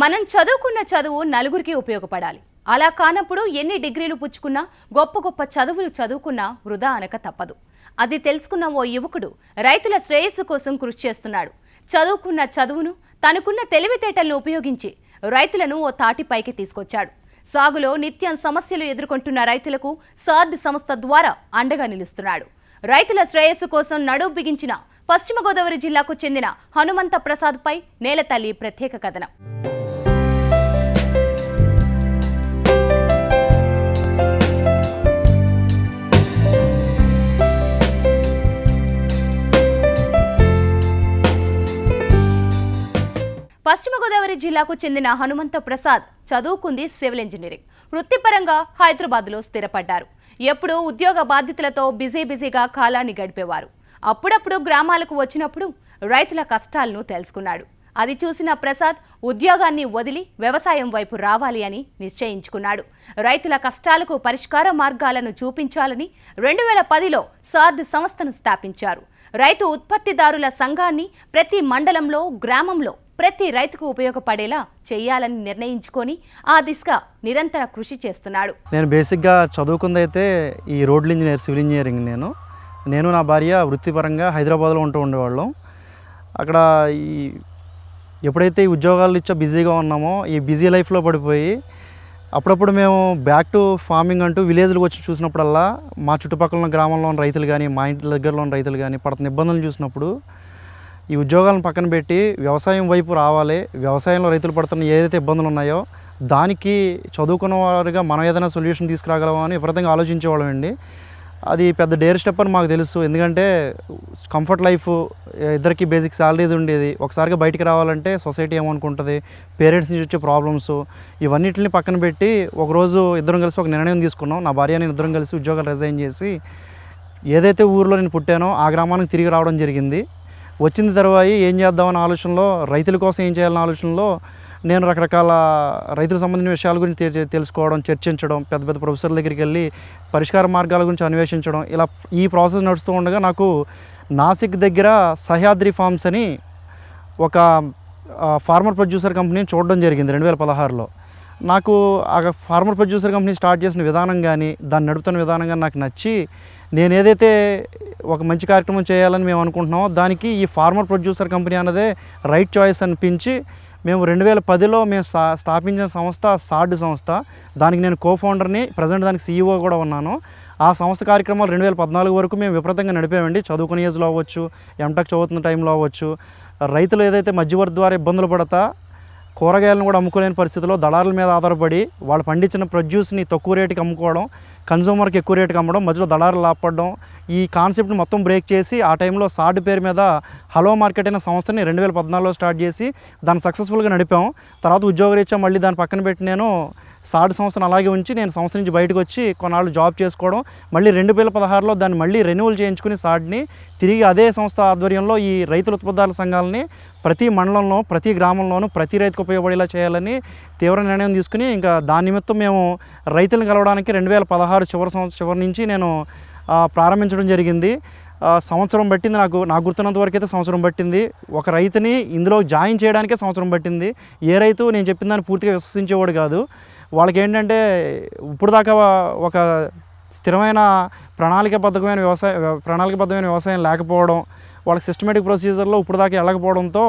మనం చదువుకున్న చదువు నలుగురికి ఉపయోగపడాలి. అలా కానప్పుడు ఎన్ని డిగ్రీలు పుచ్చుకున్నా గొప్ప గొప్ప చదువులు చదువుకున్నా వృధా అనక తప్పదు. అది తెలుసుకున్న ఓ యువకుడు రైతుల శ్రేయస్సు కోసం కృషి చేస్తున్నాడు. చదువుకున్న చదువును తనకున్న తెలివితేటలను ఉపయోగించి రైతులను ఓ తాటిపైకి తీసుకొచ్చాడు. సాగులో నిత్యం సమస్యలు ఎదుర్కొంటున్న రైతులకు సార్డ్ సంస్థ ద్వారా అండగా నిలుస్తున్నాడు. రైతుల శ్రేయస్సు కోసం నడుం బిగించిన పశ్చిమ గోదావరి జిల్లాకు చెందిన హనుమంత ప్రసాద్ పై నేలతల్లి ప్రత్యేక కథనం. పశ్చిమ గోదావరి జిల్లాకు చెందిన హనుమంత ప్రసాద్ చదువుకుంది సివిల్ ఇంజనీరింగ్. వృత్తిపరంగా హైదరాబాద్లో స్థిరపడ్డారు. ఎప్పుడూ ఉద్యోగ బాధ్యతలతో బిజీ బిజీగా కాలాన్ని గడిపేవారు. అప్పుడప్పుడు గ్రామాలకు వచ్చినప్పుడు రైతుల కష్టాలను తెలుసుకున్నాడు. అది చూసిన ప్రసాద్ ఉద్యోగాన్ని వదిలి వ్యవసాయం వైపు రావాలి అని నిశ్చయించుకున్నాడు. రైతుల కష్టాలకు పరిష్కార మార్గాలను చూపించాలని రెండు వేల పదిలో సార్ద్ సంస్థను స్థాపించారు. రైతు ఉత్పత్తిదారుల సంఘాన్ని ప్రతి మండలంలో గ్రామంలో ప్రతి రైతుకు ఉపయోగపడేలా చేయాలని నిర్ణయించుకొని ఆ దిశగా నిరంతర కృషి చేస్తున్నాడు. నేను బేసిక్గా చదువుకుందైతే ఈ రోడ్లు ఇంజనీర్ సివిల్ ఇంజనీరింగ్ నేను. నేను నా భార్య వృత్తిపరంగా హైదరాబాద్లో ఉంటూ ఉండేవాళ్ళం. అక్కడ ఈ ఎప్పుడైతే ఈ ఉద్యోగాలు ఇచ్చో బిజీగా ఉన్నామో ఈ బిజీ లైఫ్లో పడిపోయి అప్పుడప్పుడు మేము బ్యాక్ టు ఫార్మింగ్ అంటూ విలేజ్లకు వచ్చి చూసినప్పుడల్లా మా చుట్టుపక్కల ఉన్న గ్రామంలో ఉన్న రైతులు కానీ మా ఇంటి దగ్గరలో ఉన్న రైతులు కానీ పడుతున్న ఇబ్బందులు చూసినప్పుడు ఈ ఉద్యోగాలను పక్కన పెట్టి వ్యవసాయం వైపు రావాలి వ్యవసాయంలో రైతులు పడుతున్న ఏదైతే ఇబ్బందులు ఉన్నాయో దానికి చదువుకున్న వారుగా మనం ఏదైనా సొల్యూషన్ తీసుకురాగలమని అని విపరీతంగా ఆలోచించేవాళ్ళం అండి అది పెద్ద డేర్ స్టెప్ అని మాకు తెలుసు. ఎందుకంటే కంఫర్ట్ లైఫ్ ఇద్దరికి బేసిక్ శాలరీది ఉండేది. ఒకసారిగా బయటికి రావాలంటే సొసైటీ ఏమనుకుంటుంది? పేరెంట్స్ నుంచి వచ్చే ప్రాబ్లమ్స్ ఇవన్నిటిని పక్కన పెట్టి ఒకరోజు ఇద్దరం కలిసి ఒక నిర్ణయం తీసుకున్నాం. నా భార్య నేను ఇద్దరం కలిసి ఉద్యోగాలు రిజైన్ చేసి ఏదైతే ఊర్లో నేను పుట్టానో ఆ గ్రామానికి తిరిగి రావడం జరిగింది. వచ్చిన తర్వాత ఏం చేద్దామన్న ఆలోచనలో రైతుల కోసం ఏం చేయాలన్న ఆలోచనలో నేను రకరకాల రైతులకు సంబంధించిన విషయాల గురించి తె- తెలుసుకోవడం చర్చించడం పెద్ద పెద్ద ప్రొఫెసర్ల దగ్గరికి వెళ్ళి పరిష్కార మార్గాల గురించి అన్వేషించడం ఇలా ఈ ప్రాసెస్ నడుస్తూ ఉండగా నాకు నాసిక్ దగ్గర సహ్యాద్రి ఫార్మ్స్ అని ఒక ఫార్మర్ ప్రొడ్యూసర్ కంపెనీని చూడడం జరిగింది రెండు వేల పదహారులో. నాకు ఆ ఫార్మర్ ప్రొడ్యూసర్ కంపెనీ స్టార్ట్ చేసిన విధానం కానీ దాన్ని నడుపుతున్న విధానం కానీ నాకు నచ్చి నేను ఏదైతే ఒక మంచి కార్యక్రమం చేయాలని మేము అనుకుంటున్నామో దానికి ఈ ఫార్మర్ ప్రొడ్యూసర్ కంపెనీ అన్నదే రైట్ చాయిస్ అనిపించి మేము రెండు వేల పదిలో మేము స్థా స్థాపించిన సంస్థ సార్డ్ సంస్థ. దానికి నేను కో ఫౌండర్ని ప్రజెంట్ దానికి సీఈఓ కూడా ఉన్నాను. ఆ సంస్థ కార్యక్రమాలు రెండు వేల పద్నాలుగు వరకు మేము విపరీతంగా నడిపామండి. చదువుకునే ఏజ్లో అవ్వచ్చు ఎంటెక్ చదువుతున్న టైంలో అవ్వచ్చు. రైతులు ఏదైతే మధ్యవర్తి ద్వారా ఇబ్బందులు పడతా కూరగాయలను కూడా అమ్ముకోలేని పరిస్థితిలో దళారుల మీద ఆధారపడి వాళ్ళు పండించిన ప్రొడ్యూస్ని తక్కువ రేటుకి అమ్ముకోవడం కన్జ్యూమర్కి ఎక్కువ రేటుకి అమ్మడం మధ్యలో దళారులు లాపడడం ఈ కాన్సెప్ట్ని మొత్తం బ్రేక్ చేసి ఆ టైంలో సాడ్ పేరు మీద హలో మార్కెట్ అనే సంస్థని రెండు వేల పద్నాలుగులో స్టార్ట్ చేసి దాన్ని సక్సెస్ఫుల్గా నడిపాం. తర్వాత ఉద్యోగరీత్యా మళ్ళీ దాన్ని పక్కన పెట్టి నేను సాడ్ సంస్థను అలాగే ఉంచి నేను సంస్థ నుంచి బయటకు వచ్చి కొన్నాళ్ళు జాబ్ చేసుకోవడం మళ్ళీ రెండు వేల పదహారులో దాన్ని మళ్ళీ రెన్యువల్ చేయించుకుని సాడ్ని తిరిగి అదే సంస్థ ఆధ్వర్యంలో ఈ రైతుల ఉత్పత్తుల సంఘాలని ప్రతి మండలంలో ప్రతి గ్రామంలోనూ ప్రతి రైతుకు ఉపయోగపడేలా చేయాలని తీవ్ర నిర్ణయం తీసుకుని ఇంకా దాని నిమిత్తం మేము రైతులను కలవడానికి రెండు వేల పదహారు చివరి సంవత్సరం చివరి నుంచి నేను ప్రారంభించడం జరిగింది. సంవత్సరం పట్టింది నాకు నాకు గుర్తున్నంత వరకు అయితే సంవత్సరం పట్టింది. ఒక రైతుని ఇందులో జాయిన్ చేయడానికే సంవత్సరం పట్టింది. ఏ రైతు నేను చెప్పిన దాన్ని పూర్తిగా విశ్వసించేవాడు కాదు. వాళ్ళకి ఏంటంటే ఇప్పుడు దాకా ఒక స్థిరమైన ప్రణాళికబద్ధమైన వ్యవసాయ ప్రణాళికబద్ధమైన వ్యవసాయం లేకపోవడం వాళ్ళకి సిస్టమేటిక్ ప్రొసీజర్లో ఇప్పుడు దాకా వెళ్ళకపోవడంతో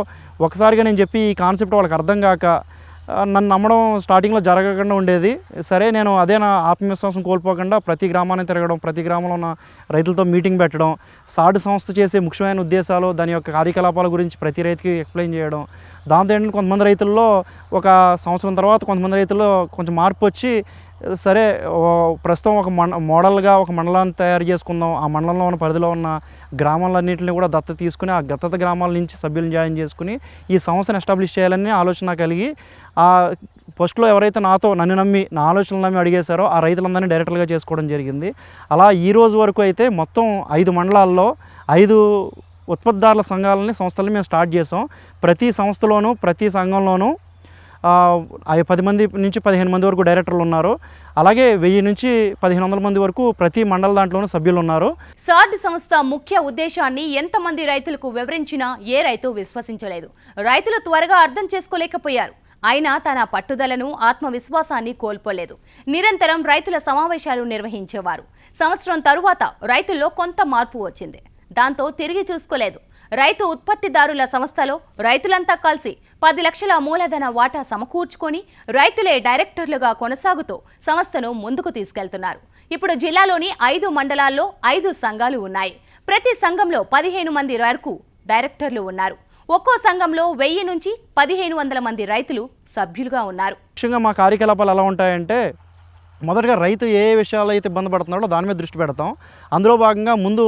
ఒకసారిగా నేను చెప్పి ఈ కాన్సెప్ట్ వాళ్ళకి అర్థం కాక నన్ను నమ్మడం స్టార్టింగ్లో జరగకుండా ఉండేది. సరే నేను అదే నా ఆత్మవిశ్వాసం కోల్పోకుండా ప్రతి గ్రామాన్ని తిరగడం ప్రతి గ్రామంలో ఉన్న రైతులతో మీటింగ్ పెట్టడం సాడు సంస్థ చేసే ముఖ్యమైన ఉద్దేశాలు దాని యొక్క కార్యకలాపాల గురించి ప్రతి రైతుకి ఎక్స్ప్లెయిన్ చేయడం. దాంతో ఏంటంటే కొంతమంది రైతుల్లో ఒక సంవత్సరం తర్వాత కొంతమంది రైతుల్లో కొంచెం మార్పు వచ్చి సరే ప్రస్తుతం ఒక మండ మోడల్గా ఒక మండలాన్ని తయారు చేసుకుందాం. ఆ మండలంలో ఉన్న పరిధిలో ఉన్న గ్రామాలన్నింటిని కూడా దత్త తీసుకుని ఆ దత్తత గ్రామాల నుంచి సభ్యులను జాయిన్ చేసుకుని ఈ సంస్థను ఎస్టాబ్లిష్ చేయాలని ఆలోచన కలిగి ఆ ఫస్ట్లో ఎవరైతే నాతో నన్ను నమ్మి నా ఆలోచనలు నమ్మి అడిగేశారో ఆ రైతులందరినీ డైరెక్టర్గా చేసుకోవడం జరిగింది. అలా ఈ రోజు వరకు అయితే మొత్తం ఐదు మండలాల్లో ఐదు ఉత్పత్తిదారుల సంఘాలని సంస్థలు మేము స్టార్ట్ చేసాం ప్రతి సంస్థలోనూ ప్రతి సంఘంలోనూ పది మంది నుంచి పదిహేను మంది వరకు డైరెక్టర్లు ఉన్నారు. అలాగే వెయ్యి నుంచి పదిహేను వందల మంది వరకు ప్రతి మండల దాంట్లోనూ సభ్యులు ఉన్నారు. సార్డ్ సంస్థ ముఖ్య ఉద్దేశాన్ని ఎంతమంది రైతులకు వివరించినా ఏ రైతు విశ్వసించలేదు. రైతులు త్వరగా అర్థం చేసుకోలేకపోయారు. అయినా తన పట్టుదలను ఆత్మవిశ్వాసాన్ని కోల్పోలేదు. నిరంతరం రైతుల సమావేశాలు నిర్వహించేవారు. సంవత్సరం తరువాత రైతుల్లో కొంత మార్పు వచ్చింది. దాంతో తిరిగి చూసుకోలేదు. రైతు ఉత్పత్తిదారుల సంస్థలో రైతులంతా కలిసి పది లక్షల మూలధన వాటా సమకూర్చుకొని రైతులే డైరెక్టర్లుగా కొనసాగుతూ సంస్థను ముందుకు తీసుకెళ్తున్నారు. ఇప్పుడు జిల్లాలోని ఐదు మండలాల్లో ఐదు సంఘాలు ఉన్నాయి. ప్రతి సంఘంలో పదిహేను మంది వరకు డైరెక్టర్లు ఉన్నారు. ఒక్కో సంఘంలో వెయ్యి నుంచి పదిహేను వందల మంది రైతులు సభ్యులుగా ఉన్నారు. ముఖ్యంగా మా కార్యకలాపాలు ఎలా ఉంటాయంటే మొదటగా రైతు ఏ విషయాలు అయితే ఇబ్బంది పడుతున్నాడో దాని మీద దృష్టి పెడతాం. అందులో భాగంగా ముందు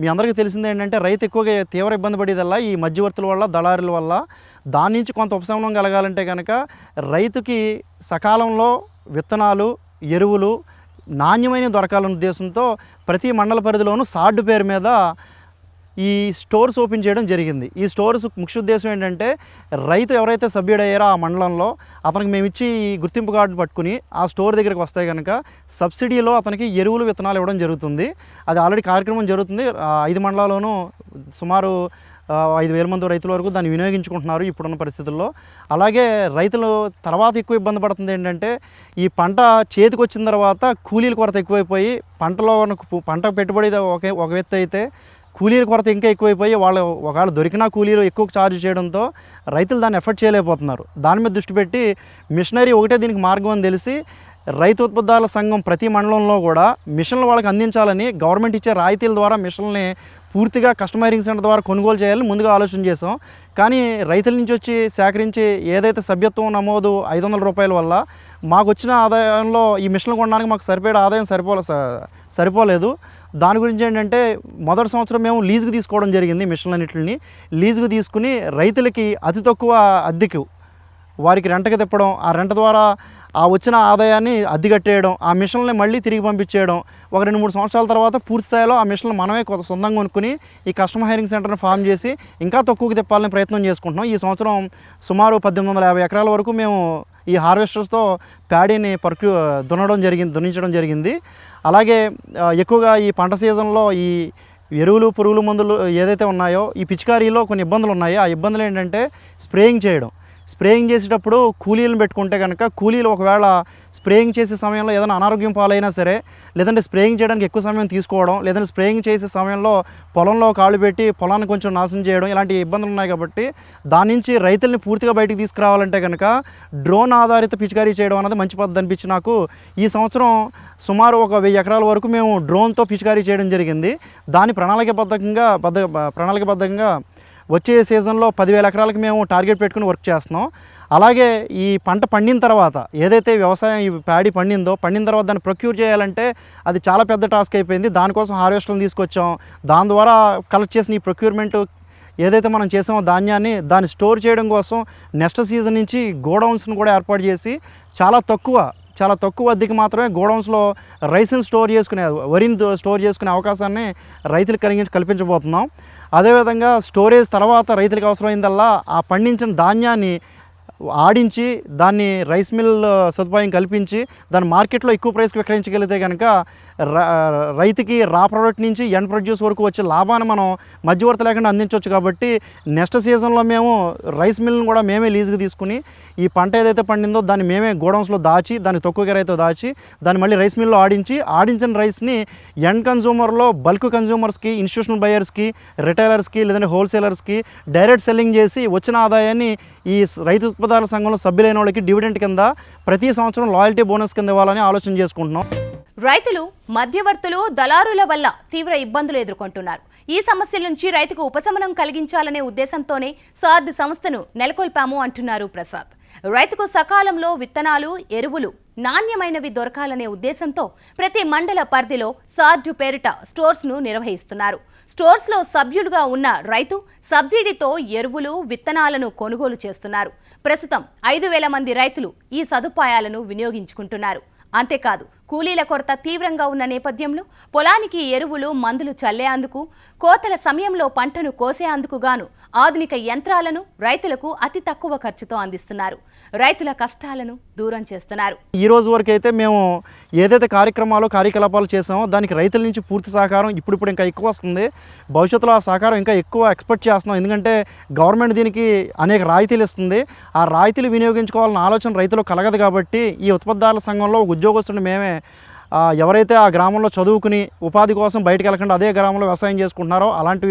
మీ అందరికీ తెలిసింది ఏంటంటే రైతు ఎక్కువగా తీవ్ర ఇబ్బంది పడేదల్లా ఈ మధ్యవర్తుల వల్ల దళారుల వల్ల దాని నుంచి కొంత ఉపశమనం కలగాలంటే కనుక రైతుకి సకాలంలో విత్తనాలు ఎరువులు నాణ్యమైన దొరకాలన్న ఉద్దేశంతో ప్రతి మండల పరిధిలోనూ సార్డు పేరు మీద ఈ స్టోర్స్ ఓపెన్ చేయడం జరిగింది. ఈ స్టోర్స్ ముఖ్య ఉద్దేశం ఏంటంటే రైతు ఎవరైతే సభ్యుడయ్యారో ఆ మండలంలో అతనికి మేము ఇచ్చి ఈ గుర్తింపు కార్డు పట్టుకుని ఆ స్టోర్ దగ్గరికి వస్తే కనుక సబ్సిడీలో అతనికి ఎరువులు విత్తనాలు ఇవ్వడం జరుగుతుంది. అది ఆల్రెడీ కార్యక్రమం జరుగుతుంది. ఐదు మండలాల్లోనూ సుమారు ఐదు వేల మంది రైతుల వరకు దాన్ని వినియోగించుకుంటున్నారు ఇప్పుడున్న పరిస్థితుల్లో. అలాగే రైతులు తర్వాత ఎక్కువ ఇబ్బంది పడుతుంది ఏంటంటే ఈ పంట చేతికి వచ్చిన తర్వాత కూలీల కొరత ఎక్కువైపోయి పంటలో పంట పెట్టుబడి ఒక ఒక వ్యక్తి అయితే కూలీల కొరత ఇంకా ఎక్కువైపోయి వాళ్ళు ఒకవేళ దొరికినా కూలీలు ఎక్కువ ఛార్జ్ చేయడంతో రైతులు దాన్ని ఎఫర్ట్ చేయలేకపోతున్నారు. దాని మీద దృష్టి పెట్టి మిషనరీ ఒకటే దీనికి మార్గం అని తెలిసి రైతు ఉత్పత్తుల సంఘం ప్రతి మండలంలో కూడా మిషన్లు వాళ్ళకి అందించాలని గవర్నమెంట్ ఇచ్చే రాయితీల ద్వారా మిషన్లని పూర్తిగా కస్టమైరింగ్ సెంటర్ ద్వారా కొనుగోలు చేయాలని ముందుగా ఆలోచన చేసాం కానీ రైతుల నుంచి వచ్చి సేకరించి ఏదైతే సభ్యత్వం నమోదు ఐదు వందల రూపాయల వల్ల మాకు వచ్చిన ఆదాయంలో ఈ మిషన్లు కొనడానికి మాకు సరిపడే ఆదాయం సరిపోలే స- సరిపోలేదు. దాని గురించి ఏంటంటే మొదటి సంవత్సరం మేము లీజుకు తీసుకోవడం జరిగింది మిషన్లన్నింటిని. లీజుకు తీసుకుని రైతులకి అతి తక్కువ అద్దెకు వారికి రెంటకి తిప్పడం ఆ రెంట ద్వారా ఆ వచ్చిన ఆదాయాన్ని అద్దెకట్టేయడం ఆ మిషన్లని మళ్ళీ తిరిగి పంపించేయడం ఒక రెండు మూడు సంవత్సరాల తర్వాత పూర్తి స్థాయిలో ఆ మిషన్లు మనమే కొత్త సొంతంగా కొనుక్కుని ఈ కస్టమర్ హైరింగ్ సెంటర్ని ఫామ్ చేసి ఇంకా తక్కువకి తిప్పాలని ప్రయత్నం చేసుకుంటున్నాం. ఈ సంవత్సరం సుమారు పద్దెనిమిది వందల యాభై ఎకరాల వరకు మేము ఈ హార్వెస్టర్స్తో ప్యాడీని పర్క్యూ దున్నడం జరిగింది దున్నించడం జరిగింది. అలాగే ఎక్కువగా ఈ పంట సీజన్లో ఈ ఎరువులు పురుగుల మందులు ఏదైతే ఉన్నాయో ఈ పిచికారీలో కొన్ని ఇబ్బందులు ఉన్నాయి. ఆ ఇబ్బందులు ఏంటంటే స్ప్రేయింగ్ చేయడం. స్ప్రేయింగ్ చేసేటప్పుడు కూలీలను పెట్టుకుంటే కనుక కూలీలు ఒకవేళ స్ప్రేయింగ్ చేసే సమయంలో ఏదైనా అనారోగ్యం పాలైనా సరే లేదంటే స్ప్రేయింగ్ చేయడానికి ఎక్కువ సమయం తీసుకోవడం లేదంటే స్ప్రేయింగ్ చేసే సమయంలో పొలంలో కాళ్ళు పెట్టి పొలాన్ని కొంచెం నాశనం చేయడం ఇలాంటి ఇబ్బందులు ఉన్నాయి కాబట్టి దాని నుంచి రైతుల్ని పూర్తిగా బయటికి తీసుకురావాలంటే కనుక డ్రోన్ ఆధారిత పిచికారీ చేయడం అనేది మంచి పద్ధతి అనిపించి నాకు ఈ సంవత్సరం సుమారు ఒక వెయ్యి ఎకరాల వరకు మేము డ్రోన్తో పిచికారీ చేయడం జరిగింది. దాని ప్రణాళికబద్ధంగా బద్ద ప్రణాళికబద్ధంగా వచ్చే సీజన్లో పదివేల ఎకరాలకు మేము టార్గెట్ పెట్టుకుని వర్క్ చేస్తున్నాం. అలాగే ఈ పంట పండిన తర్వాత ఏదైతే వ్యవసాయం ఈ ప్యాడీ పండిందో పండిన తర్వాత దాన్ని ప్రొక్యూర్ చేయాలంటే అది చాలా పెద్ద టాస్క్ అయిపోయింది. దానికోసం హార్వెస్టర్ని తీసుకొచ్చాం. దాని ద్వారా కలెక్ట్ చేసిన ఈ ప్రొక్యూర్మెంట్ ఏదైతే మనం చేసామో ధాన్యాన్ని దాన్ని స్టోర్ చేయడం కోసం నెక్స్ట్ సీజన్ నుంచి గోడౌన్స్ని కూడా ఏర్పాటు చేసి చాలా తక్కువ చాలా తక్కువ వద్దకి మాత్రమే గోడౌన్స్లో రైస్ని స్టోర్ చేసుకునే వరిని స్టోర్ చేసుకునే అవకాశాన్ని రైతులకు కలిగించి కల్పించబోతున్నాం. అదేవిధంగా స్టోరేజ్ తర్వాత రైతులకు అవసరమైందల్లా ఆ పండించిన ధాన్యాన్ని ఆడించి దాన్ని రైస్ మిల్ సదుపాయం కల్పించి దాన్ని మార్కెట్లో ఎక్కువ ప్రైస్కి విక్రయించగలిగితే కనుక రైతుకి రా ప్రోడక్ట్ నుంచి ఎండ్ ప్రొడ్యూస్ వరకు వచ్చే లాభాన్ని మనం మధ్యవర్తి లేకుండా అందించవచ్చు కాబట్టి నెక్స్ట్ సీజన్లో మేము రైస్ మిల్ని కూడా మేమే లీజుకి తీసుకుని ఈ పంట ఏదైతే పండిందో దాన్ని మేమే గోడౌన్స్లో దాచి దాన్ని తక్కువ రైతు దాచి దాన్ని మళ్ళీ రైస్ మిల్లో ఆడించి ఆడించిన రైస్ని ఎండ్ కన్జ్యూమర్లో బల్క్ కన్జ్యూమర్స్కి ఇన్స్టిట్యూషనల్ బయర్స్కి రిటైలర్స్కి లేదంటే హోల్సేలర్స్కి డైరెక్ట్ సెల్లింగ్ చేసి వచ్చిన ఆదాయాన్ని ఈ రైతు ఉత్పత్తుల సంఘంలో సభ్యులైన వాళ్ళకి డివిడెంట్ కింద ప్రతి సంవత్సరం లాయల్టీ బోనస్ కింద ఇవ్వాలని ఆలోచన చేసుకుంటున్నాం. రైతులు మధ్యవర్తులు దళారుల వల్ల తీవ్ర ఇబ్బందులు ఎదుర్కొంటున్నారు. ఈ సమస్యల నుంచి రైతుకు ఉపశమనం కలిగించాలనే ఉద్దేశంతోనే సార్డ్ సంస్థను నెలకొల్పాము అంటున్నారు ప్రసాద్. రైతుకు సకాలంలో విత్తనాలు ఎరువులు నాణ్యమైనవి దొరకాలనే ఉద్దేశంతో ప్రతి మండల పరిధిలో సార్డు పేరిట స్టోర్స్ను నిర్వహిస్తున్నారు. స్టోర్స్లో సభ్యులుగా ఉన్న రైతు సబ్సిడీతో ఎరువులు విత్తనాలను కొనుగోలు చేస్తున్నారు. ప్రస్తుతం ఐదు వేల మంది రైతులు ఈ సదుపాయాలను వినియోగించుకుంటున్నారు. అంతేకాదు కూలీల కొరత తీవ్రంగా ఉన్న నేపథ్యంలో పొలానికి ఎరువులు మందులు చల్లేందుకు కోతల సమయంలో పంటను కోసేందుకు గాను ఆధునిక యంత్రాలను రైతులకు అతి తక్కువ ఖర్చుతో అందిస్తున్నారు. రైతుల కష్టాలను దూరం చేస్తున్నారు. ఈ రోజు వరకు అయితే మేము ఏదైతే కార్యక్రమాలు కార్యకలాపాలు చేసామో దానికి రైతుల నుంచి పూర్తి సహకారం ఇప్పుడు ఇంకా ఎక్కువ వస్తుంది. భవిష్యత్తులో ఆ సహకారం ఇంకా ఎక్కువ ఎక్స్పెక్ట్ చేస్తున్నాం. ఎందుకంటే గవర్నమెంట్ దీనికి అనేక రాయితీలు ఇస్తుంది. ఆ రాయితీలు వినియోగించుకోవాలన్న ఆలోచన రైతులు కలగదు కాబట్టి ఈ ఉత్పత్తిదారుల సంఘంలో ఒక ఉద్యోగస్తుని మేమే ఎవరైతే ఆ గ్రామంలో చదువుకుని ఉపాధి కోసం బయటకు వెళ్ళకుండా అదే గ్రామంలో వ్యవసాయం చేసుకుంటున్నారో అలాంటి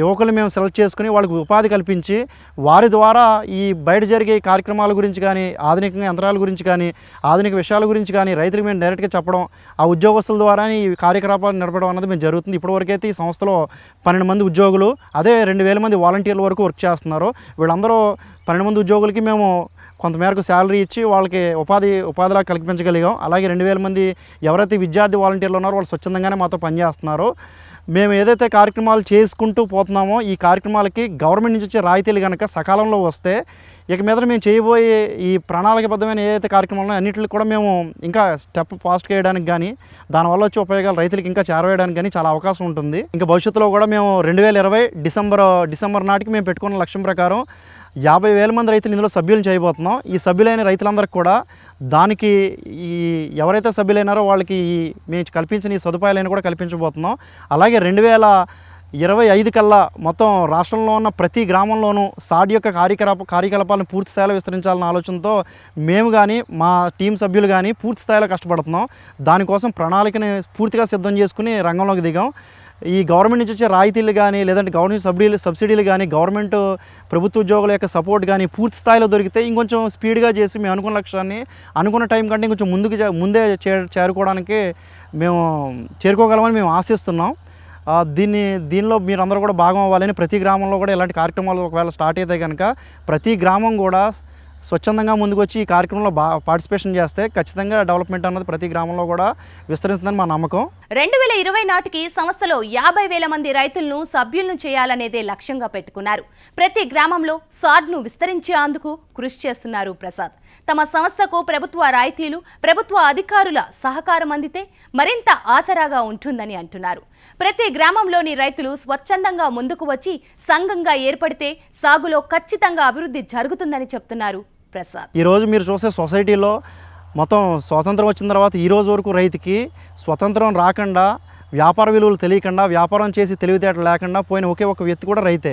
యువకులు మేము సెలెక్ట్ చేసుకుని వాళ్ళకి ఉపాధి కల్పించి వారి ద్వారా ఈ బయట జరిగే కార్యక్రమాల గురించి కానీ ఆధునిక యంత్రాల గురించి కానీ ఆధునిక విషయాల గురించి కానీ రైతులకు మేము డైరెక్ట్గా చెప్పడం ఆ ఉద్యోగస్తుల ద్వారా ఈ కార్యకలాపాలు నడపడం అన్నది మేము జరుగుతుంది. ఇప్పటివరకైతే ఈ సంస్థలో పన్నెండు మంది ఉద్యోగులు అదే రెండు వేల మంది వాలంటీర్ల వరకు వర్క్ చేస్తున్నారు. వీళ్ళందరూ పన్నెండు మంది ఉద్యోగులకి మేము కొంతమేరకు శాలరీ ఇచ్చి వాళ్ళకి ఉపాధి ఉపాధిలా కల్పించగలిగాం. అలాగే రెండు వేల మంది ఎవరైతే విద్యార్థి వాలంటీర్లు ఉన్నారో వాళ్ళు స్వచ్ఛందంగానే మాతో పనిచేస్తున్నారు. మేము ఏదైతే కార్యక్రమాలు చేసుకుంటూ పోతున్నామో ఈ కార్యక్రమాలకి గవర్నమెంట్ నుంచి వచ్చే రాయితీలు కనుక సకాలంలో వస్తే ఇక మీద మేము చేయబోయే ఈ ప్రణాళికబద్ధమైన ఏదైతే కార్యక్రమాలు ఉన్నాయో అన్నింటికి కూడా మేము ఇంకా స్టెప్ ఫాస్ట్ చేయడానికి కానీ దానివల్ల వచ్చే ఉపయోగాలు రైతులకు ఇంకా చేరవేయడానికి కానీ చాలా అవకాశం ఉంటుంది. ఇంకా భవిష్యత్తులో కూడా మేము రెండు వేల ఇరవై డిసెంబర్ డిసెంబర్ నాటికి మేము పెట్టుకున్న లక్ష్యం ప్రకారం యాభై వేల మంది రైతులు ఇందులో సభ్యులు చేయబోతున్నాం. ఈ సభ్యులైన రైతులందరికీ కూడా దానికి ఈ ఎవరైతే సభ్యులైనారో వాళ్ళకి ఈ మేము కల్పించిన ఈ సదుపాయాలను కూడా కల్పించబోతున్నాం. అలాగే రెండు వేల ఇరవై ఐదు కల్లా మొత్తం రాష్ట్రంలో ఉన్న ప్రతి గ్రామంలోనూ సాడ్ యొక్క కార్యకలాప కార్యకలాపాలను పూర్తి స్థాయిలో విస్తరించాలన్న ఆలోచనతో మేము కానీ మా టీం సభ్యులు కానీ పూర్తి స్థాయిలో కష్టపడుతున్నాం. దానికోసం ప్రణాళికని పూర్తిగా సిద్ధం చేసుకుని రంగంలోకి దిగాం. ఈ గవర్నమెంట్ నుంచి వచ్చే రాయితీలు కానీ లేదంటే గవర్నమెంట్ సబ్సిడీలు సబ్సిడీలు కానీ గవర్నమెంట్ ప్రభుత్వ ఉద్యోగుల యొక్క సపోర్ట్ కానీ పూర్తి స్థాయిలో దొరికితే ఇంకొంచెం స్పీడ్గా చేసి మేము అనుకున్న లక్ష్యాన్ని అనుకున్న టైం కంటే ఇంకొంచెం ముందుకు చే- ముందే చే చేరుకోవడానికి మేము చేరుకోగలమని మేము ఆశిస్తున్నాం. దీన్ని దీనిలో మీరందరూ కూడా భాగం అవ్వాలని ప్రతి గ్రామంలో కూడా ఇలాంటి కార్యక్రమాలు ఒకవేళ స్టార్ట్ అయితే కనుక ప్రతి గ్రామం కూడా స్వచ్ఛందంగా ముందుకొచ్చి ఈ కార్యక్రమంలో బా పార్టిసిపేషన్ చేస్తే ఖచ్చితంగా డెవలప్మెంట్ అన్నది ప్రతి గ్రామంలో కూడా విస్తరిస్తుందని మా నమ్మకం. రెండు వేల ఇరవై నాటికి సంస్థలో యాభై వేల మంది రైతులను సభ్యులను చేయాలనేదే లక్ష్యంగా పెట్టుకున్నారు. ప్రతి గ్రామంలో సార్డ్ను విస్తరించేందుకు కృషి చేస్తున్నారు ప్రసాద్. తమ సంస్థకు ప్రభుత్వ రాయితీలు ప్రభుత్వ అధికారుల సహకారం అందితే మరింత ఆసరాగా ఉంటుందని అంటున్నారు. ప్రతి గ్రామంలోని రైతులు స్వచ్ఛందంగా ముందుకు వచ్చి సంఘంగా ఏర్పడితే సాగులో ఖచ్చితంగా అభివృద్ధి జరుగుతుందని చెప్తున్నారు ప్రసాద్. ఈరోజు మీరు చూసే సొసైటీలో మొత్తం స్వాతంత్రం వచ్చిన తర్వాత ఈ రోజు వరకు రైతుకి స్వతంత్రం రాకుండా వ్యాపార విలువలు తెలియకుండా వ్యాపారం చేసి తెలివితేటలు లేకుండా పోయిన ఒకే ఒక వ్యక్తి కూడా రైతే.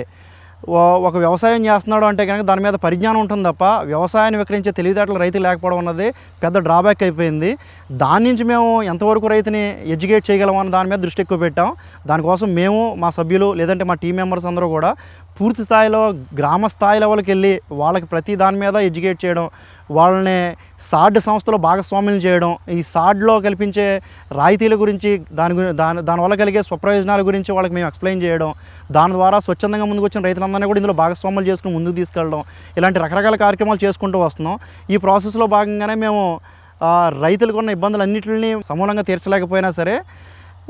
ఒక వ్యవసాయం చేస్తున్నాడు అంటే కనుక దాని మీద పరిజ్ఞానం ఉంటుంది తప్ప వ్యవసాయాన్ని విక్రయించే తెలివితేటలు రైతు లేకపోవడం అన్నది పెద్ద డ్రాబ్యాక్ అయిపోయింది. దాని నుంచి మేము ఎంతవరకు రైతుని ఎడ్యుకేట్ చేయగలమని దాని మీద దృష్టి ఎక్కువ పెట్టాం. దానికోసం మేము మా సభ్యులు లేదంటే మా టీం మెంబర్స్ అందరూ కూడా పూర్తి స్థాయిలో గ్రామ స్థాయి లెవెల్కి వెళ్ళి వాళ్ళకి ప్రతి దాని మీద ఎడ్యుకేట్ చేయడం వాళ్ళని సాడ్ సంస్థలో భాగస్వామ్యం చేయడం ఈ సాడ్లో కల్పించే రాయితీల గురించి దాని గురి దాని దానివల్ల కలిగే స్వప్రయోజనాల గురించి వాళ్ళకి మేము ఎక్స్ప్లెయిన్ చేయడం దాని ద్వారా స్వచ్ఛందంగా ముందుకు వచ్చిన రైతులందరినీ కూడా ఇందులో భాగస్వాములు చేసుకుని ముందుకు తీసుకెళ్ళడం ఇలాంటి రకరకాల కార్యక్రమాలు చేసుకుంటూ వస్తున్నాం. ఈ ప్రాసెస్లో భాగంగానే మేము రైతులకు ఉన్న ఇబ్బందులన్నింటినీ సమూలంగా తీర్చలేకపోయినా సరే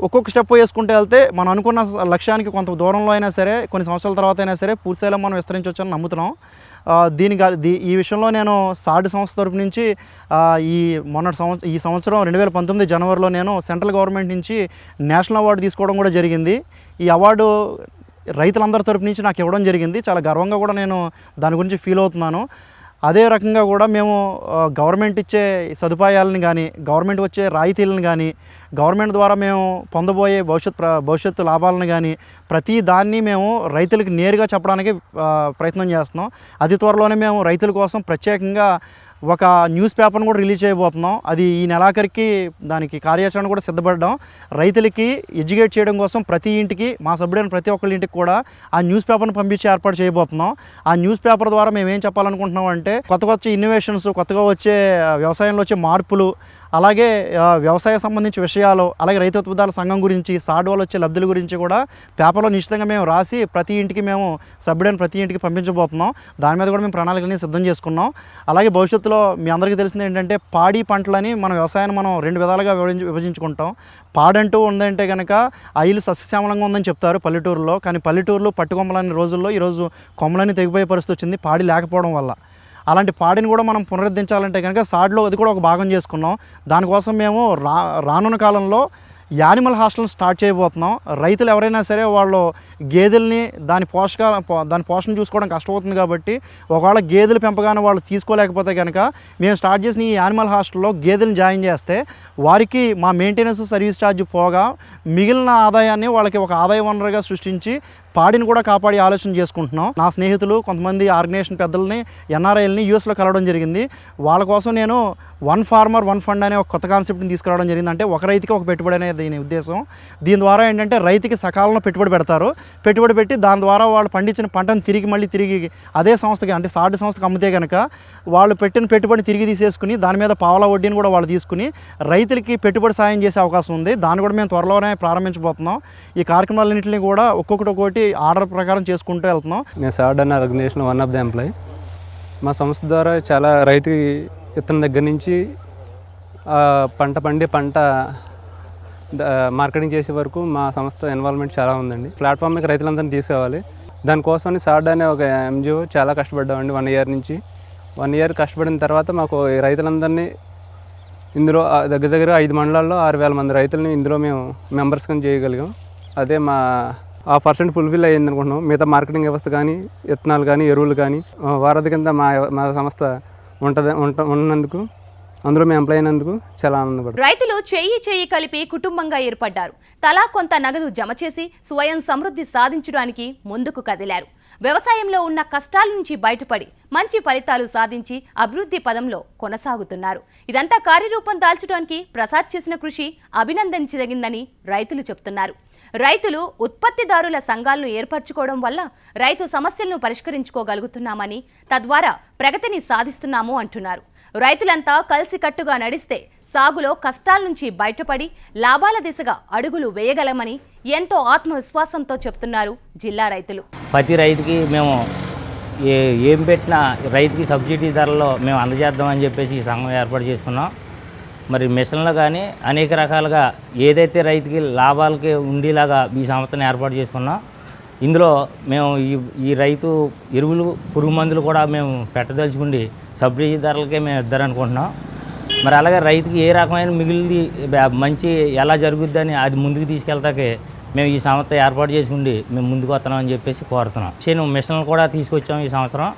ఒక్కొక్క స్టెప్ వేసుకుంటూ వెళ్తే మనం అనుకున్న లక్ష్యానికి కొంత దూరంలో అయినా సరే కొన్ని సంవత్సరాల తర్వాత అయినా సరే పూర్తిస్థాయిలో మనం విస్తరించవచ్చని నమ్ముతున్నాం. దీని దీ ఈ విషయంలో నేను సాటి సంస్థ తరపు నుంచి ఈ మొన్నటి సంవత్సరం ఈ సంవత్సరం రెండు వేల పంతొమ్మిది జనవరిలో నేను సెంట్రల్ గవర్నమెంట్ నుంచి నేషనల్ అవార్డు తీసుకోవడం కూడా జరిగింది. ఈ అవార్డు రైతులందరి తరపు నుంచి నాకు ఇవ్వడం జరిగింది. చాలా గర్వంగా కూడా నేను దాని గురించి ఫీల్ అవుతున్నాను. అదే రకంగా కూడా మేము గవర్నమెంట్ ఇచ్చే సదుపాయాలను కానీ గవర్నమెంట్ వచ్చే రాయితీలను కానీ గవర్నమెంట్ ద్వారా మేము పొందబోయే భవిష్యత్ భవిష్యత్తు లాభాలను కానీ ప్రతి దాన్ని మేము రైతులకు నేరుగా చెప్పడానికి ప్రయత్నం చేస్తున్నాం. అతి త్వరలోనే మేము రైతుల కోసం ప్రత్యేకంగా ఒక న్యూస్ పేపర్ను కూడా రిలీజ్ చేయబోతున్నాం. అది ఈ నెలాఖరికి దానికి కార్యాచరణ కూడా సిద్ధపడ్డాం. రైతులకి ఎడ్యుకేట్ చేయడం కోసం ప్రతి ఇంటికి మా సభ్యుడైన ప్రతి ఒక్కరి ఇంటికి కూడా ఆ న్యూస్ పేపర్ను పంపించి ఏర్పాటు చేయబోతున్నాం. ఆ న్యూస్ పేపర్ ద్వారా మేము ఏం చెప్పాలనుకుంటున్నాం అంటే కొత్తగా వచ్చే ఇన్నోవేషన్స్ కొత్తగా వచ్చే వ్యవసాయంలో వచ్చే మార్పులు అలాగే వ్యవసాయ సంబంధించి విషయాలు అలాగే రైతు ఉత్పత్తుల సంఘం గురించి సాడ్ వాళ్ళు వచ్చే లబ్ధుల గురించి కూడా పేపర్లో నిశ్చితంగా మేము రాసి ప్రతి ఇంటికి మేము సభ్యుడైన ప్రతి ఇంటికి పంపించబోతున్నాం. దాని మీద కూడా మేము ప్రణాళికలని సిద్ధం చేసుకున్నాం. అలాగే భవిష్యత్తులో మీ అందరికీ తెలిసింది ఏంటంటే పాడి పంటలని మన వ్యవసాయాన్ని మనం రెండు విధాలుగా విభజించు విభజించుకుంటాం. పాడంటూ ఉందంటే కనుక ఆయిల్ సస్యశ్యామలంగా ఉందని చెప్తారు పల్లెటూరులో. కానీ పల్లెటూరులో పట్టుకొమ్మలని రోజుల్లో ఈరోజు కొమ్మలని తెగిపోయే పరిస్థితి వచ్చింది పాడి లేకపోవడం వల్ల. అలాంటి పాడిని కూడా మనం పునరుద్ధరించాలంటే కనుక సాడ్లో అది కూడా ఒక భాగం చేసుకున్నాం. దానికోసం మేము రా రానున్న కాలంలో యానిమల్ హాస్టల్ స్టార్ట్ చేయబోతున్నాం. రైతులు ఎవరైనా సరే వాళ్ళు గేదెల్ని దాని పోషక దాని పోషణ చూసుకోవడం కష్టమవుతుంది కాబట్టి ఒకవేళ గేదెల పెంపగానే వాళ్ళు తీసుకోలేకపోతే కనుక మేము స్టార్ట్ చేసిన ఈ యానిమల్ హాస్టల్లో గేదెలను జాయిన్ చేస్తే వారికి మా మెయింటెనెన్స్ సర్వీస్ ఛార్జ్ పోగా మిగిలిన ఆదాయాన్ని వాళ్ళకి ఒక ఆదాయ వనరుగా సృష్టించి పాడిని కూడా కాపాడి ఆలోచన చేసుకుంటున్నాం. నా స్నేహితులు కొంతమంది ఆర్గనైజేషన్ పెద్దల్ని ఎన్ఆర్ఐల్ని యూఎస్లో కలవడం జరిగింది. వాళ్ళ కోసం నేను వన్ ఫార్మర్ వన్ ఫండ్ అనే ఒక కొత్త కాన్సెప్ట్ని తీసుకురావడం జరిగింది. అంటే ఒక రైతుకి ఒక పెట్టుబడి అనేది దీని ఉద్దేశం. దీని ద్వారా ఏంటంటే రైతుకి సకాలంలో పెట్టుబడి పెడతారు. పెట్టుబడి పెట్టి దాని ద్వారా వాళ్ళు పండించిన పంటను తిరిగి మళ్ళీ తిరిగి అదే సంస్థకి అంటే సాటి సంస్థకి అమ్మితే కనుక వాళ్ళు పెట్టిన పెట్టుబడిని తిరిగి తీసేసుకుని దాని మీద పావలా వడ్డీని కూడా వాళ్ళు తీసుకుని రైతులకి పెట్టుబడి సాయం చేసే అవకాశం ఉంది. దాన్ని కూడా మేము త్వరలోనే ప్రారంభించబోతున్నాం. ఈ కార్యక్రమాలన్నింటినీ కూడా ఒక్కొక్కటి ఒక్కొక్కటి ఆర్డర్ ప్రకారం చేసుకుంటూ వెళ్తున్నాం నేను సార్డ్ అన్న organisation one of the employ మా సంస్థ ద్వారా చాలా రైతు విత్తనం దగ్గర నుంచి పంట పండే పంట మార్కెటింగ్ చేసే వరకు మా సంస్థ ఇన్వాల్వ్మెంట్ చాలా ఉందండి. ప్లాట్ఫామ్ మీకు రైతులందరినీ తీసుకురావాలి. దానికోసమని సార్డ్ అనే ఒక ఎంజిఓ చాలా కష్టపడ్డామండి వన్ ఇయర్ నుంచి. వన్ ఇయర్ కష్టపడిన తర్వాత మాకు రైతులందరినీ ఇందులో దగ్గర దగ్గర ఐదు మండలాల్లో ఆరు వేల మంది రైతులని ఇందులో మేము మెంబర్స్ కింద చేయగలిగాం. అదే మా ఆ పర్సెంట్ ఫుల్ఫిల్ అయ్యింది అనుకుంటున్నాం. మిగతా మార్కెటింగ్ వ్యవస్థ కానీ విత్తనాలు కానీ ఎరువులు కానీ వారధి కింద మా మా సంస్థ ఉంటుంది ఉంట ఉన్నందుకు అందులో మేము ఎంప్లాయ్ అయినందుకు చాలా ఆనందపడుతున్నాం రైతులు చెయ్యి చేయి కలిపి కుటుంబంగా ఏర్పడ్డారు. తలా కొంత నగదు జమ చేసి స్వయం సమృద్ధి సాధించడానికి ముందుకు కదిలారు. వ్యవసాయంలో ఉన్న కష్టాల నుంచి బయటపడి మంచి ఫలితాలు సాధించి అభివృద్ధి పదంలో కొనసాగుతున్నారు. ఇదంతా కార్యరూపం దాల్చడానికి ప్రసాద్ చేసిన కృషి అభినందించదగిందని రైతులు చెప్తున్నారు. రైతులు ఉత్పత్తిదారుల సంఘాలను ఏర్పరచుకోవడం వల్ల రైతు సమస్యలను పరిష్కరించుకోగలుగుతున్నామని తద్వారా ప్రగతిని సాధిస్తున్నాము అంటున్నారు. రైతులంతా కలిసికట్టుగా నడిస్తే సాగులో కష్టాల నుంచి బయటపడి లాభాల దిశగా అడుగులు వేయగలమని ఎంతో ఆత్మవిశ్వాసంతో చెప్తున్నారు జిల్లా రైతులు. ప్రతి రైతుకి మేము ఏ ఏం పెట్టినా రైతుకి సబ్సిడీ ధరలో మేము అందజేద్దామని చెప్పేసి ఈ సంఘం ఏర్పాటు చేసుకున్నాం. మరి మిషన్లు కానీ అనేక రకాలుగా ఏదైతే రైతుకి లాభాలకి ఉండేలాగా ఈ సంస్థను ఏర్పాటు చేసుకున్నాం ఇందులో మేము ఈ ఈ రైతు ఎరువులు పురుగు మందులు కూడా మేము పెట్టదలుచుకుండి సబ్సిడీ ధరలకే మేము ఇద్దరనుకుంటున్నాం. మరి అలాగే రైతుకి ఏ రకమైన మిగిలింది మంచి ఎలా జరుగుద్దని అది ముందుకు తీసుకెళ్తాకే మేము ఈ సంస్థ ఏర్పాటు చేసుకుండి మేము ముందుకు వస్తున్నామని చెప్పేసి కోరుతున్నాం. చేను మిషన్లు కూడా తీసుకొచ్చాం ఈ సంవత్సరం.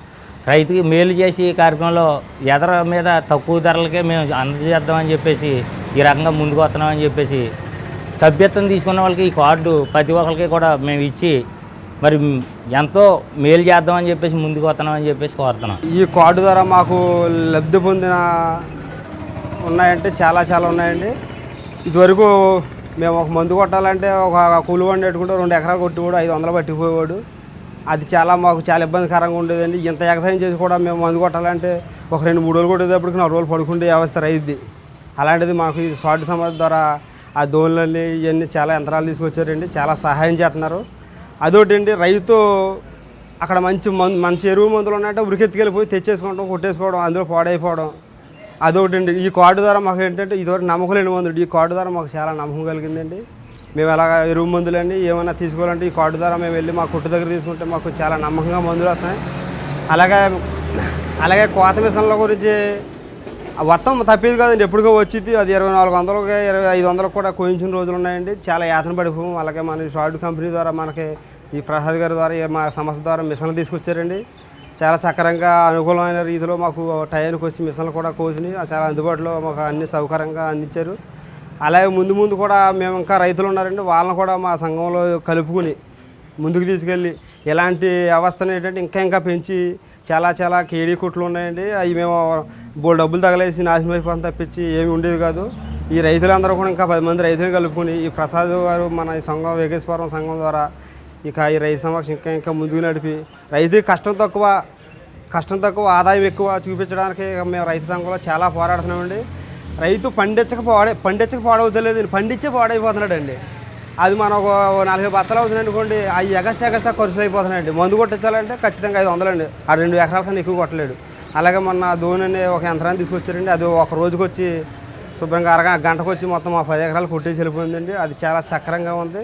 రైతుకి మేలు చేసి ఈ కార్యక్రమంలో ఎదర మీద తక్కువ ధరలకే మేము అందజేద్దామని చెప్పేసి ఈ రకంగా ముందుకు వస్తున్నామని చెప్పేసి సభ్యత్వం తీసుకున్న వాళ్ళకి ఈ కార్డు ప్రతి ఒక్కరికి కూడా మేము ఇచ్చి మరి ఎంతో మేలు చేద్దామని చెప్పేసి ముందుకు వస్తున్నామని చెప్పేసి కోరుతున్నాం. ఈ కార్డు ద్వారా మాకు లబ్ధి పొందిన ఉన్నాయంటే చాలా చాలా ఉన్నాయండి. ఇదివరకు మేము ఒక మందు కొట్టాలంటే ఒక కూలి వండి పెట్టుకుంటే రెండు ఎకరాలు కొట్టివాడు ఐదు వందలు పట్టిపోయేవాడు. అది చాలా మాకు చాలా ఇబ్బందికరంగా ఉండేదండి. ఇంత ఎగసాయం చేసి కూడా మేము మందు కొట్టాలంటే ఒక రెండు మూడు రోజులు కొట్టేటప్పటికి నాలుగు రోజులు పడుకుంటే వ్యవస్థ రైద్ది. అలాంటిది మాకు ఈ స్వాటి సమాధి ద్వారా ఆ దోన్లన్నీ ఇవన్నీ చాలా యంత్రాలు తీసుకొచ్చారండి. చాలా సహాయం చేస్తున్నారు. అదొకటండి రైతు అక్కడ మంచి మందు మంచి ఎరువు మందులు ఉన్నాయంటే ఉరికెత్తుకెళ్ళిపోయి తెచ్చేసుకోవడం కొట్టేసుకోవడం అందులో పాడైపోవడం. అదొకటండి ఈ కార్డు ద్వారా మాకు ఏంటంటే ఇదివరకు నమ్మకం లేని మందులు ఈ కార్డు ద్వారా మాకు చాలా నమ్మకం కలిగిందండి. మేము ఎలాగ ఎరువు మందులండి ఏమైనా తీసుకోవాలంటే ఈ కార్డు ద్వారా మేము వెళ్ళి మా కొట్టు దగ్గర తీసుకుంటే మాకు చాలా నమ్మకంగా మందులు వస్తున్నాయి అలాగే అలాగే కోత మిషన్ల గురించి మొత్తం తప్పేది కాదండి. ఎప్పుడుగా వచ్చింది. అది ఇరవై నాలుగు వందలకి ఇరవై ఐదు వందలకు కూడా కోయించిన రోజులు ఉన్నాయండి. చాలా యాతన పడిపోయాం. అలాగే మన షార్ట్ కంపెనీ ద్వారా మనకి ఈ ప్రసాద్ గారి ద్వారా మా సంస్థ ద్వారా మిషన్లు తీసుకొచ్చారండి. చాలా చక్కరంగా అనుకూలమైన రీతిలో మాకు టైంకి వచ్చి మిషన్లు కూడా కోసినాయి. చాలా అందుబాటులో మాకు అన్ని సౌకర్యంగా అందించారు. అలాగే ముందు ముందు కూడా మేము ఇంకా రైతులు ఉన్నారండి. వాళ్ళని కూడా మా సంఘంలో కలుపుకుని ముందుకు తీసుకెళ్ళి ఇలాంటి అవస్థను ఏంటంటే ఇంకా ఇంకా పెంచి చాలా చాలా కేడీ కుట్లు ఉన్నాయండి. అవి మేము బోల్ డబ్బులు తగలేసి నాశనం అయిపోతాం తప్పించి ఏమి ఉండేది కాదు. ఈ రైతులందరూ కూడా ఇంకా పది మంది రైతులు కలుపుకొని ఈ ప్రసాద్ గారు మన ఈ సంఘం వేగేశ్వరం సంఘం ద్వారా ఇక ఈ రైతు సమక్షం ఇంకా ఇంకా ముందుకు నడిపి రైతు కష్టం తక్కువ కష్టం తక్కువ ఆదాయం ఎక్కువ చూపించడానికి మేము రైతు సంఘంలో చాలా పోరాడుతున్నామండి. రైతు పండించక పాడే పండించక పాడవుతలేదు పండించే పాడైపోతున్నాడండి. అది మనం ఒక నలభై బత్తలు అవుతున్నాయి అనుకోండి అవి ఎగస్ట్ ఎగస్ట్రా ఖర్చులు అయిపోతున్నాయండి మందు కొట్టించాలంటే ఖచ్చితంగా ఐదు వందలండి. ఆ రెండు ఎకరాల కన్నా ఎక్కువ కొట్టలేడు. అలాగే మొన్న ధోని అనే ఒక యంత్రాన్ని తీసుకొచ్చారండి. అది ఒక రోజుకి వచ్చి శుభ్రంగా అరగ గంటకు వచ్చి మొత్తం మా పది ఎకరాలు కొట్టేసి వెళ్ళిపోయిందండి. అది చాలా చక్రంగా ఉంది.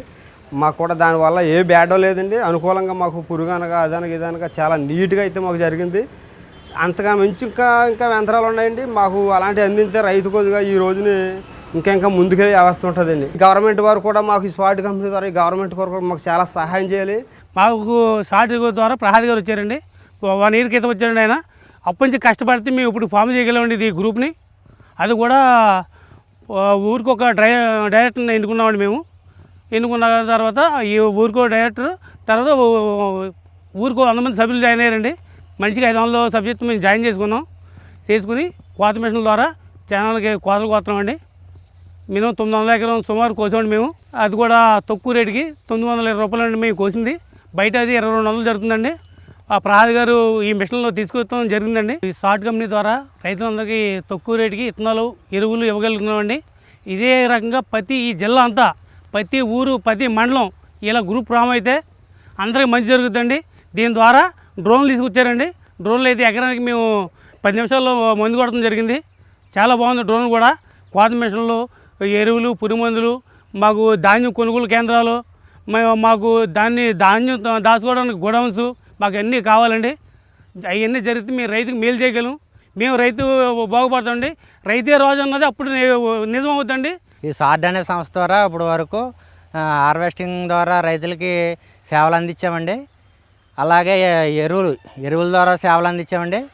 మాకు కూడా దానివల్ల ఏ బ్యాడో లేదండి. అనుకూలంగా మాకు పురుగు అనగా అదనగా ఇదనగా చాలా నీట్గా అయితే మాకు జరిగింది. అంతగా మించి ఇంకా ఇంకా యంత్రాలు ఉన్నాయండి. మాకు అలాంటివి అందించే రైతు కొద్దిగా ఈ రోజుని ఇంకా ఇంకా ముందుకే వ్యవస్థ ఉంటుందండి. గవర్నమెంట్ వారు కూడా మాకు ఈ స్పాట్ కంపెనీ ద్వారా ఈ గవర్నమెంట్ వారు కూడా మాకు చాలా సహాయం చేయాలి. మాకు షార్ట్ ద్వారా ప్రహాద్ గారు వచ్చారండి. వన్ ఇయర్ క్రితం వచ్చారండి ఆయన. అప్పటి నుంచి కష్టపడితే మేము ఇప్పుడు ఫామ్ చేయగలమండి ఇది గ్రూప్ని. అది కూడా ఊరికి ఒక డై డైరెక్టర్ని ఎన్నుకున్నామండి మేము. ఎన్నుకున్న తర్వాత ఈ ఊరికో డైరెక్టర్ తర్వాత ఊరికో వంద మంది సభ్యులు జాయిన్ అయ్యారండి. మంచిగా ఐదు వందల సబ్జెక్ట్ మేము జాయిన్ చేసుకున్నాం. చేసుకుని కోత మిషన్ ద్వారా ఛానల్కి కోతలు కోతున్నామండి మినిమం తొమ్మిది వందల ఎకరం సుమారు కోసామండి మేము. అది కూడా తక్కువ రేటుకి తొమ్మిది వందల ఇరవై రూపాయలు అండి మేము కోసింది. బయట అది ఇరవై రెండు వందలు జరుగుతుందండి. ఆ ప్రహాద్ గారు ఈ మిషన్లో తీసుకొస్తాం జరిగిందండి. ఈ షార్ట్ కంపెనీ ద్వారా రైతులందరికీ తక్కువ రేటుకి ఇత్తనాలు ఎరువులు ఇవ్వగలుగుతున్నామండి. ఇదే రకంగా ప్రతి ఈ జిల్లా అంతా ప్రతి ఊరు ప్రతి మండలం ఇలా గ్రూప్ ఫామ్ అయితే అందరికీ మంచి జరుగుతుందండి. దీని ద్వారా డ్రోన్లు తీసుకొచ్చారండి. డ్రోన్లు అయితే ఎకరానికి మేము పది నిమిషాల్లో మందు కొడడం జరిగింది. చాలా బాగుంది డ్రోన్ కూడా. కోత మిషన్లు ఎరువులు పురుగు మాకు ధాన్యం కొనుగోలు కేంద్రాలు మేము మాకు దాన్ని ధాన్యం దాచుకోవడానికి గోడౌన్స్ మాకు అన్నీ కావాలండి. అవన్నీ జరిగితే మేము రైతుకి మేలు చేయగలం. మేము రైతు బాగుపడతామండి. రైతే రోజు అన్నది అప్పుడు ని- నిజం ఈ సార్డ్ అనే సంస్థ ద్వారా ఇప్పుడు వరకు హార్వెస్టింగ్ ద్వారా రైతులకి సేవలు అందించామండి. అలాగే ఎరువులు ఎరువుల ద్వారా సేవలు అందించామండి.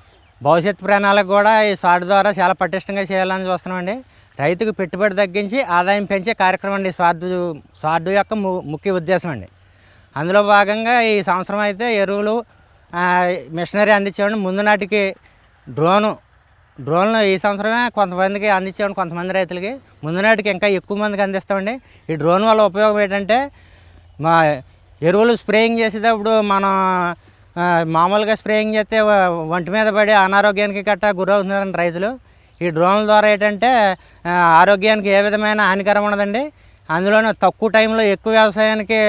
భవిష్యత్ ప్రణాళిక కూడా ఈ సార్డ్ ద్వారా చాలా పటిష్టంగా చేయాలని చూస్తున్నామండి. రైతుకు పెట్టుబడి తగ్గించి ఆదాయం పెంచే కార్యక్రమం అండి సార్డు సార్డు యొక్క ము- ముఖ్య ఉద్దేశం అండి. అందులో భాగంగా ఈ సంవత్సరం అయితే ఎరువులు మిషనరీ అందించామండి ముందు నాటికి డ్రోను డ్రోన్లు ఈ సంవత్సరమే కొంతమందికి అందించామండి కొంతమంది రైతులకి. ముందు నాటికి ఇంకా ఎక్కువ మందికి అందిస్తామండి. ఈ డ్రోన్ వల్ల ఉపయోగం ఏంటంటే మా ఎరువులు స్ప్రేయింగ్ చేసేటప్పుడు మనం మామూలుగా స్ప్రేయింగ్ చేస్తే ఒంటి మీద పడి అనారోగ్యానికి గట్టా గురవుతున్నారండి రైతులు. ఈ డ్రోన్ల ద్వారా ఏంటంటే ఆరోగ్యానికి ఏ విధమైన హానికరం ఉండదండి. అందులోనే తక్కువ టైంలో ఎక్కువ వ్యవసాయానికి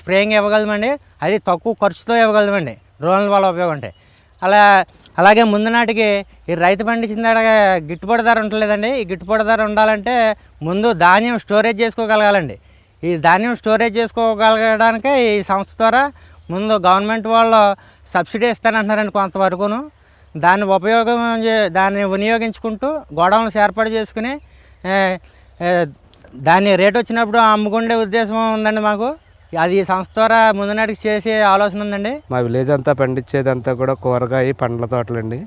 స్ప్రేయింగ్ ఇవ్వగలమండి. అది తక్కువ ఖర్చుతో ఇవ్వగలమండి. డ్రోన్ల వల్ల ఉపయోగం ఉంటాయి అలా అలాగే ముందు నాటికి ఈ రైతు పండించిన దాకా గిట్టుబాటు ధర ఉండలేదండి. ఈ గిట్టుబాటు ధర ఉండాలంటే ముందు ధాన్యం స్టోరేజ్ చేసుకోగలగాలండి. ఈ ధాన్యం స్టోరేజ్ చేసుకోగలగడానికే ఈ సంస్థ ద్వారా ముందు గవర్నమెంట్ వాళ్ళు సబ్సిడీ ఇస్తానంటున్నారండి కొంతవరకును. దాన్ని ఉపయోగం దాన్ని వినియోగించుకుంటూ గోడౌన్లు ఏర్పాటు చేసుకుని దాన్ని రేట్ వచ్చినప్పుడు అమ్ముకునే ఉద్దేశం ఉందండి మాకు. అది ఈ సంస్థ ద్వారా ముందు నాటికి చేసే ఆలోచన ఉందండి. మా విలేజ్ అంతా పండించేదంతా కూడా కూరగాయ పండ్ల తోటలండి.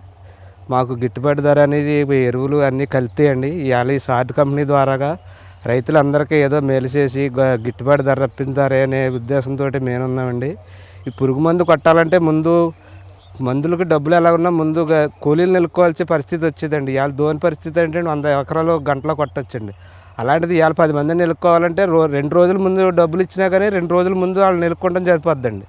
మాకు గిట్టుబాటు ధర అనేది ఎరువులు అన్నీ కలితే అండి. ఇవాళ ఈ సార్ట్ కంపెనీ ద్వారాగా రైతులందరికీ ఏదో మేలు చేసి గిట్టుబాటు ధర రప్పించారే అనే ఉద్దేశంతో మేనున్నామండి ఈ పురుగు మందు కొట్టాలంటే ముందు మందులకు డబ్బులు ఎలా ఉన్నా ముందుగా కూలీలు నిలుకోవాల్సిన పరిస్థితి వచ్చేదండి. ఇవాళ దోని పరిస్థితి అంటే వంద ఎకరాలు గంటలో కొట్టచ్చండి. అలాంటిది ఇవాళ పది మందిని నిలుపుకోవాలంటే రో రెండు రోజుల ముందు డబ్బులు ఇచ్చినా కానీ రెండు రోజుల ముందు వాళ్ళు నిలుక్కోవడం సరిపోద్దండి.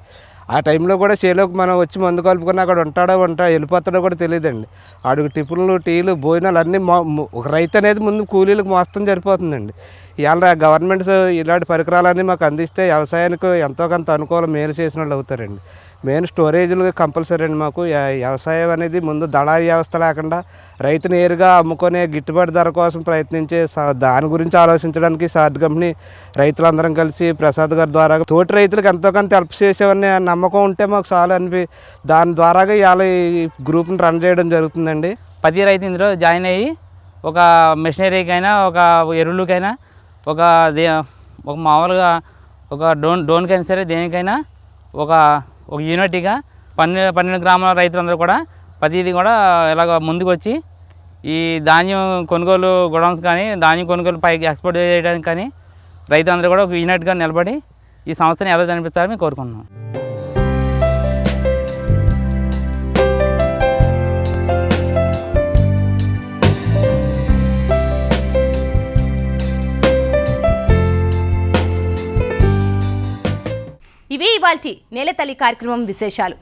ఆ టైంలో కూడా చేలోకి మనం వచ్చి మందు కలుపుకున్న అక్కడ ఉంటాడో ఉంటా వెళ్ళిపోతాడో కూడా తెలియదండి. అడుగు టిఫిన్లు టీలు భోజనాలు అన్నీ మో- ఒక రైతు అనేది ముందు కూలీలకు మోస్తం సరిపోతుందండి. ఇవాళ గవర్నమెంట్ ఇలాంటి పరికరాలన్నీ మాకు అందిస్తే వ్యవసాయానికి ఎంతో కొంత అనుకూలం మేలు చేసిన వాళ్ళు అవుతారండి. మెయిన్ స్టోరేజ్లు కంపల్సరీ అండి మాకు. వ్యవసాయం అనేది ముందు దళారీ వ్యవస్థ లేకుండా రైతు నేరుగా అమ్ముకునే గిట్టుబాటు ధర కోసం ప్రయత్నించే దాని గురించి ఆలోచించడానికి సార్ట్ కంపెనీ రైతులందరం కలిసి ప్రసాద్ గారి ద్వారా తోటి రైతులకు ఎంతో కొంత హెల్ప్ చేసేవని నమ్మకం ఉంటే మాకు చాలా అనిపి దాని ద్వారాగా ఇవాళ ఈ గ్రూప్ని రన్ చేయడం జరుగుతుందండి. పది రైతు ఇందులో జాయిన్ అయ్యి ఒక మెషినరీకైనా ఒక ఎరువులకైనా ఒక ఒక మామూలుగా ఒక డోన్ డోన్కైనా సరే దేనికైనా ఒక ఒక యూనిటీగా పన్నెండు పన్నెండు గ్రామాల రైతులందరూ కూడా ప్రతిదీ కూడా ఇలాగ ముందుకు వచ్చి ఈ ధాన్యం కొనుగోలు గొడౌన్స్ కానీ ధాన్యం కొనుగోలు పైకి ఎక్స్పోర్ట్ చేయడానికి కానీ రైతులందరూ కూడా ఒక యూనిట్గా నిలబడి ఈ సంస్థని ఎలా కనిపిస్తారని కోరుకుంటున్నాం. ఇవి ఇవాల్టి నేలతల్లి కార్యక్రమం విశేషాలు.